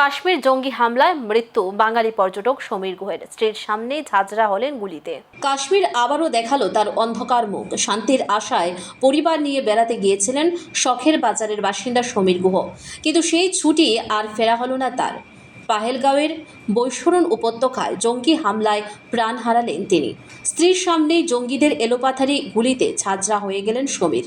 কাশ্মীর জঙ্গি হামলায় মৃত্যু। বাঙালি পর্যটক সমীর গুহের স্ত্রীর সামনে ঝাঁঝরা হলেন গুলিতে। কাশ্মীর আবারও দেখাল তার অন্ধকার মুখ। শান্তির আশায় পরিবার নিয়ে বেড়াতে গিয়েছিলেন শখের বাজারের বাসিন্দা সমীর গুহ। কিন্তু সেই ছুটি আর ফেরা হলো না তার। পাহেলগাঁওয়ের বৈশরণ উপত্যকায় জঙ্গি হামলায় প্রাণ হারালেন তিনি। স্ত্রীর সামনেই জঙ্গিদের এলোপাথারি গুলিতে ঝাঁঝরা হয়ে গেলেন সমীর।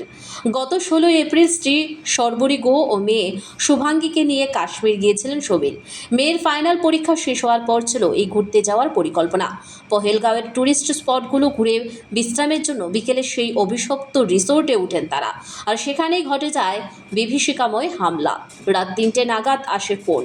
গত ষোলোই এপ্রিল স্ত্রী সর্বরী গো ও মেয়ে শুভাঙ্গীকে নিয়ে কাশ্মীর গিয়েছিলেন সমীর। মেয়ের ফাইনাল পরীক্ষা শেষ হওয়ার পর ছিল এই ঘুরতে যাওয়ার পরিকল্পনা। পহেলগাঁওয়ের ট্যুরিস্ট স্পটগুলো ঘুরে বিশ্রামের জন্য বিকেলে সেই অভিশপ্ত রিসোর্টে উঠেন তারা। আর সেখানেই ঘটে যায় বিভীষিকাময় হামলা। রাত তিনটে নাগাদ আসে ফোন।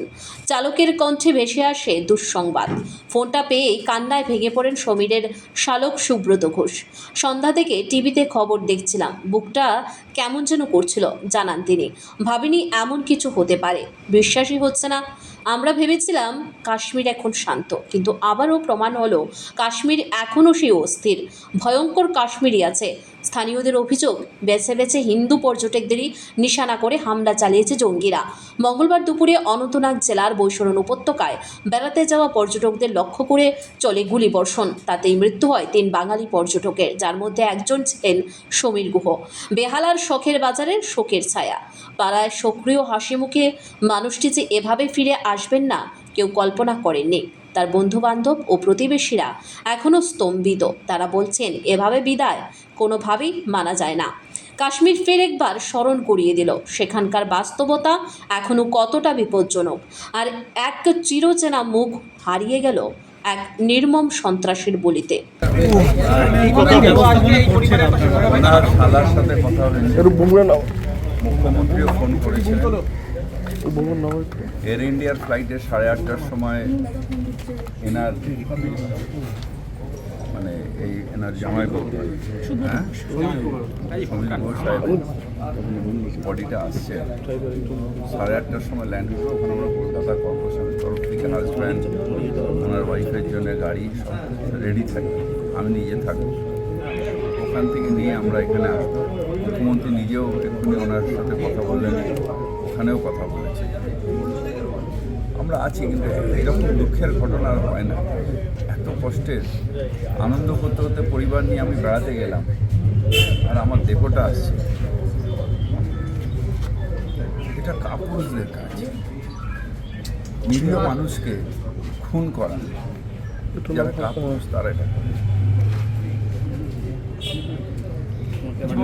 চালকের কণ্ঠে ভেসে আসে দুঃসংবাদ। ফোনটা পেয়েই কান্নায় ভেঙে পড়েন সমীরের শালক সুব্রত ঘোষ। সন্ধ্যা থেকে টিভিতে খবর দেখছিলাম। বুকটা কেমন যেন করছিল, জানান তিনি। ভাবিনি এমন কিছু হতে পারে। বিশ্বাসই হচ্ছে না। আমরা ভেবেছিলাম কাশ্মীর এখন শান্ত, কিন্তু আবারও প্রমাণ হলো, কাশ্মীর এখনও সেই অস্থির। ভয়ঙ্কর কাশ্মীরই আছে। স্থানীয়দের অভিযোগ, বেছে বেছে হিন্দু পর্যটকদেরই নিশানা করে হামলা চালিয়েছে জঙ্গিরা। মঙ্গলবার দুপুরে অনন্তনাগ জেলার বৈশরণ উপত্যকায় বেড়াতে যাওয়া পর্যটকদের লক্ষ্য করে চলে গুলিবর্ষণ। তাতেই মৃত্যু হয় তিন বাঙালি পর্যটকের, যার মধ্যে একজন ছিলেন সমীর গুহ। বেহালার শখের বাজারের শোকের ছায়া। পাড়ায় সক্রিয় হাসি মুখে মানুষটি যে এভাবে ফিরে আসবেন না, কেউ কল্পনা করেননি। তার বন্ধুবান্ধব ও প্রতিবেশীরা এখনও স্তম্ভিত তারা বলছেন এভাবে বিদায় কোনোভাবেই মানা যায় না কাশ্মীর ফের একবার স্মরণ করিয়ে দিল সেখানকার বাস্তবতা এখনও কতটা বিপজ্জনক আর এক চিরচেনা মুখ হারিয়ে গেল এক নির্মম সন্ত্রাসীর বলিতে ফোন করেছিলেন এয়ার ইন্ডিয়ার ফ্লাইটে সাড়ে আটটার সময় এনার মানে এই এনার জামাই হ্যাঁ? বডিটা আসছে। সাড়ে আটটার সময় ল্যান্ড করব ওখানে আমরা কলকাতা কর্পোরেশনের তরফ থেকে হাজব্যান্ড ওনার ওয়াইফের জন্য গাড়ি রেডি থাকি। আমি নিজে থাকব ওখান থেকে নিয়ে আমরা এখানে আসব মুখ্যমন্ত্রী নিজেও এক্ষুনি ওনার সাথে কথা বললেন। ওখানেও কথা বলেছে। আমরা আছি, কিন্তু এরকম দুঃখের ঘটনা আর হয় না। এত কষ্টের, আনন্দ করতে করতে পরিবার নিয়ে আমি বেড়াতে গেলাম, আর আমার দেহটা আসছে। এটা কাপুরুষদের কাজ। নিরীহ মানুষকে খুন করা। যারা কাপুরুষ, তারা এটা করে। সঙ্গীতা, আজকে এই জিজ্ঞাসা করা হয়েছিল পরিবারের মোদি কাছে কারা যে তুমি?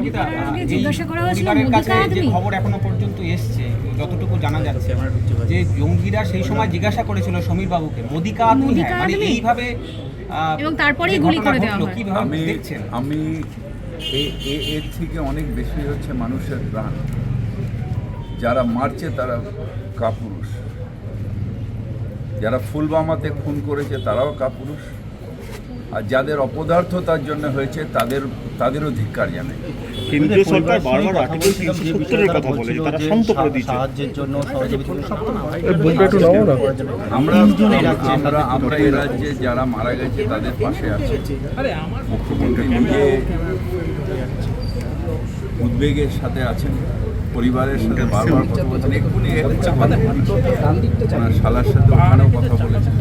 খবর এখনও পর্যন্ত এসছে যতটুকু জানা যাচ্ছে। যে জঙ্গিরা সেই সময় জিজ্ঞাসা করেছিল সমীর বাবুকে আদমি হ্যাঁ মানে এইভাবে এবং তারপরেই গুলি করে দেওয়া হয়। আমি দেখছেন? আমি এর থেকে অনেক বেশি হচ্ছে মানুষের প্রাণ। যারা মারছে তারা কাপুরুষ। যারা ফুলবামাতে খুন করেছে তারাও কাপুরুষ। আর যাদের অপদার্থতার জন্য হয়েছে তাদের তাদেরও ধিক্কার জানে কেন্দ্রীয় সরকার বারবার আর্টিকেল তিনশো সত্তরের কথা বলে তারা শান্ত করে দিচ্ছে সাহায্যের জন্য না। আমরা আমরা আমরা এই রাজ্যে যারা মারা গেছে তাদের পাশে আছে। মুখ্যমন্ত্রী নিজে উদ্বেগের সাথে আছেন পরিবারের সাথে বারবার কথা বলছেন। এক্ষুনি ওনার শালার সাথে ওখানেও কথা বলেছেন।